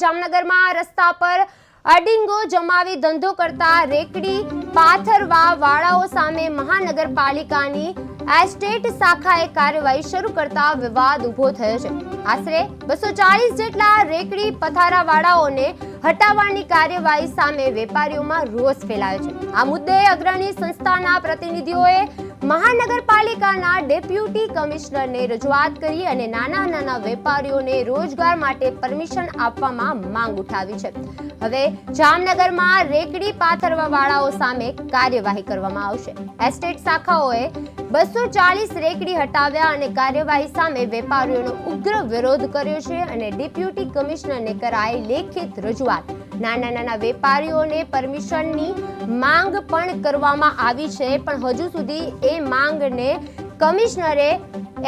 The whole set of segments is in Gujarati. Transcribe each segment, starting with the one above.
જામનગરમાં રસ્તા પર અડિંગો જમાવી ધંધો કરતા રેકડી, પાથરવા વાળાઓ સામે મહાનગરપાલિકાની એસ્ટેટ શાખાએ કાર્યવાહી શરૂ કરતા વિવાદ ઊભો થયો છે. આશરે બસો ચાલીસ જેટલા રેકડી પથારા વાળાઓને હટાવવાની કાર્યવાહી સામે વેપારીઓમાં રોષ ફેલાયો છે. આ મુદ્દે અગ્રણી સંસ્થાના પ્રતિનિધિઓએ મહાનગરપાલિકાના ડેપ્યુટી કમિશનરને રજૂઆત કરી અને નાના નાના વેપારીઓને રોજગાર માટે પરમિશન આપવામાં માંગ ઉઠાવી છે. હવે જામનગરમાં રેકડી પાથરવા વાળાઓ સામે કાર્યવાહી કરવામાં આવશે. એસ્ટેટ શાખાઓએ બસો ચાલીસ રેકડી હટાવ્યા અને કાર્યવાહી સામે વેપારીઓનો ઉગ્ર વિરોધ કર્યો છે અને ડેપ્યુટી કમિશનરને કરાઈ લેખિત રજૂઆત. નાના નાના વેપારીઓને પરમિશનની માંગ પણ કરવામાં આવી છે, પણ હજુ સુધી એ માંગને કમિશનરે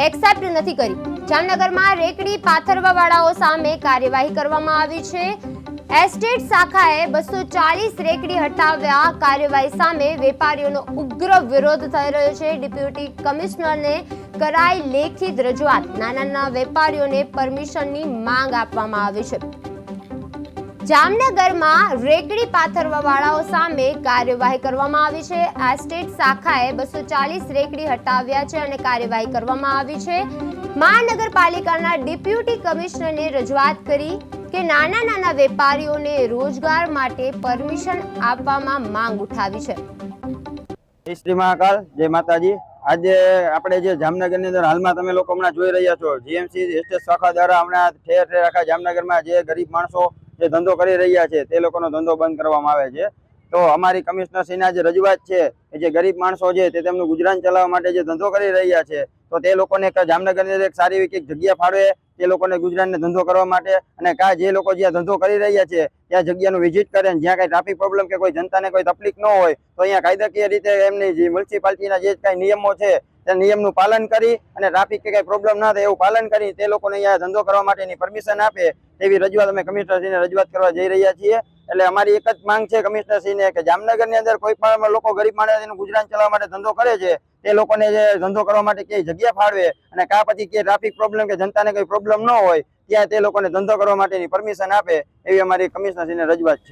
એક્સેપ્ટ નથી કરી. જામનગરમાં રેકડી પાથરવાવાળાઓ સામે કાર્યવાહી કરવામાં આવી છે. એસ્ટેટ શાખાએ બસો ચાલીસ રેકડી હટાવ્યા કાર્યવાહી સામે વેપારીઓનો ઉગ્ર વિરોધ થઈ રહ્યો છે. ડેપ્યુટી કમિશનરને કરાઈ લેખિત રજૂઆત. નાના નાના વેપારીઓને પરમિશનની માંગ આપવામાં આવી છે. જામનગરમાં રેકડી પાથરવા વાળાઓ સામે કાર્યવાહી કરવામાં આવી છે. આ સ્ટેટ શાખાએ બસો ચાલીસ રેકડી હટાવ્યા છે અને કાર્યવાહી કરવામાં આવી છે. મહાનગરપાલિકાના ડેપ્યુટી કમિશનરને રજૂઆત કરી કે નાના નાના વેપારીઓને રોજગાર માટે પરમિશન આપવામાં માંગ ઉઠાવી છે. શ્રી મહાકાલ, જય માતાજી. આજે આપણે જે જામનગરની અંદર હાલમાં તમે લોકો હમણાં જોઈ રહ્યા છો, જીએમસી એસ્ટેટ શાખા દ્વારા હમણાં ઠેર ઠેર આખા જામનગરમાં જે ગરીબ માણસો જે ધંધો કરી રહ્યા છે, તે લોકોનો ધંધો બંધ કરવામાં આવે છે. તો અમારી કમિશનરશ્રીના જે રજૂઆત છે એ જે ગરીબ માણસો છે, તે તેમનું ગુજરાન ચલાવવા માટે જે ધંધો કરી રહ્યા છે, તો તે લોકોને જામનગરની એક સારી એવી જગ્યા ફાળવે, તે લોકોને ગુજરાનને ધંધો કરવા માટે અને કા જે લોકો જ્યાં ધંધો કરી રહ્યા છે, ત્યાં જગ્યાનું વિઝિટ કરે જ્યાં કાંઈ ટ્રાફિક પ્રોબ્લેમ કે કોઈ જનતાને કોઈ તકલીફ ન હોય, તો અહીંયા કાયદાકીય રીતે એમની જે મ્યુનિસિપાલિટીના જે કાંઈ નિયમો છે, તે નિયમનું પાલન કરી અને ટ્રાફિક કે કાંઈ પ્રોબ્લેમ ના થાય એવું પાલન કરી, તે લોકોને અહીંયા ધંધો કરવા માટેની પરમિશન આપે એવી રજૂઆત અમે કમિશનરશ્રીને રજૂઆત કરવા જઈ રહ્યા છીએ. એટલે અમારી એક જ માંગ છે કમિશનરશ્રીને કે જામનગરની અંદર કોઈ પણ લોકો ગરીબ માણસ એનું ગુજરાન ચલાવવા માટે ધંધો કરે છે, તે લોકોને જે ધંધો કરવા માટે ક્યાંય જગ્યા ફાળવે અને કા પછી કે ટ્રાફિક પ્રોબ્લેમ કે જનતાને કોઈ પ્રોબ્લેમ ન હોય, ત્યાં તે લોકોને ધંધો કરવા માટેની પરમિશન આપે, એવી અમારી કમિશનરશ્રીને રજૂઆત છે.